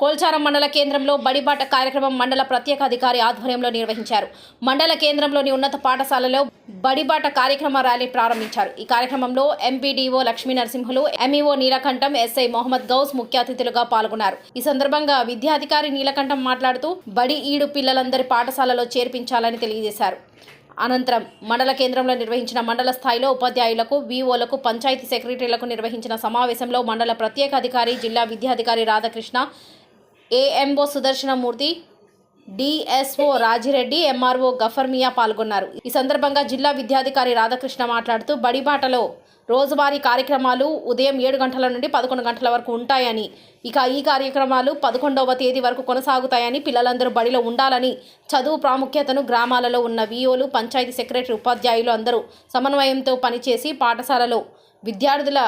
కోల్చారం మండల కేంద్రంలో బడిబాట కార్యక్రమం మండల ప్రత్యేక అధికారి ఆధ్వర్యంలో నిర్వహించారు. మండల కేంద్రంలోని ఉన్నత పాఠశాలలో బడిబాట కార్యక్రమ ర్యాలీ ప్రారంభించారు. ఈ కార్యక్రమంలో MPDO Lakshmi Narasimhulu MEO Neelakantam SI Mohammed Ghouse ముఖ్య అతిథులుగా పాల్గొన్నారు. ఈ సందర్భంగా విద్యాధికారి నీలకంఠం మాట్లాడుతూ బడి ఈడు పిల్లలందరి పాఠశాలలో చేర్పించాలని తెలియజేశారు. అనంతరం మండల కేంద్రంలో నిర్వహించిన మండల స్థాయిలో ఉపాధ్యాయులకు వీఓలకు పంచాయతీ సెక్రటరీలకు నిర్వహించిన సమావేశంలో మండల ప్రత్యేక అధికారి జిల్లా విద్యాధికారి Radhakrishna AMO Sudarshanamurthy DSO Rajireddy MRO Gafarmiya పాల్గొన్నారు. ఈ సందర్భంగా జిల్లా విద్యాధికారి రాధాకృష్ణ మాట్లాడుతూ బడిబాటలో రోజువారీ కార్యక్రమాలు ఉదయం ఏడు గంటల నుండి పదకొండు గంటల వరకు ఉంటాయని ఇక ఈ కార్యక్రమాలు పదకొండవ తేదీ వరకు కొనసాగుతాయని పిల్లలందరూ బడిలో ఉండాలని చదువు ప్రాముఖ్యతను గ్రామాలలో ఉన్న విఓలు పంచాయతీ సెక్రటరీ ఉపాధ్యాయులు అందరూ సమన్వయంతో పనిచేసి పాఠశాలలో విద్యార్థుల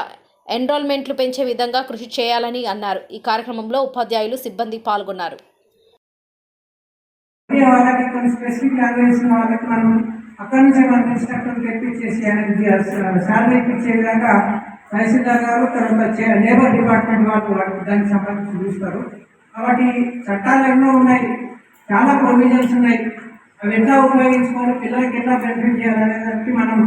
ఎన్రోల్మెంట్లు పెంచే విధంగా కృషి చేయాలని అన్నారు. ఈ కార్యక్రమంలో ఉపాధ్యాయులు సిబ్బంది పాల్గొన్నారు. వాళ్ళకి కొన్ని స్పెసిఫిక్ లాంగ్వేజ్ వాళ్ళకి మనం అక్కడి నుంచి మనం ఇన్స్ట్రక్టర్ తెప్పించేసి ఆయనకి శాలరీ ఇప్పించే విధంగా తహసీల్దార్ గారు తర్వాత లేబర్ డిపార్ట్మెంట్ వాళ్ళు వాళ్ళకి దానికి సంబంధించి చూస్తారు కాబట్టి చట్టాలు ఎన్నో ఉన్నాయి. చాలా ప్రొవిజన్స్ ఉన్నాయి. అవి ఎట్లా ఉపయోగించుకోవాలి? పిల్లలకి ఎట్లా బెనిఫిట్ చేయాలనే దానికి మనం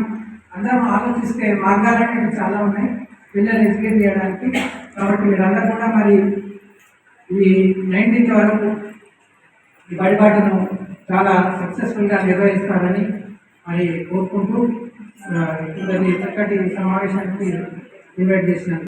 అందరం ఆలోచిస్తే మార్గాలు అనేవి చాలా ఉన్నాయి. పిల్లలు ఎడ్యుకేట్ చేయడానికి. కాబట్టి మీరందరూ కూడా మరి ఈ నైన్టీన్త్ వరకు ఈ బడిబాటను చాలా సక్సెస్ఫుల్గా నిర్వహిస్తారని మరి కోరుకుంటూ ఆ, చక్కటి సమావేశానికి ఇన్వైట్ చేసినాను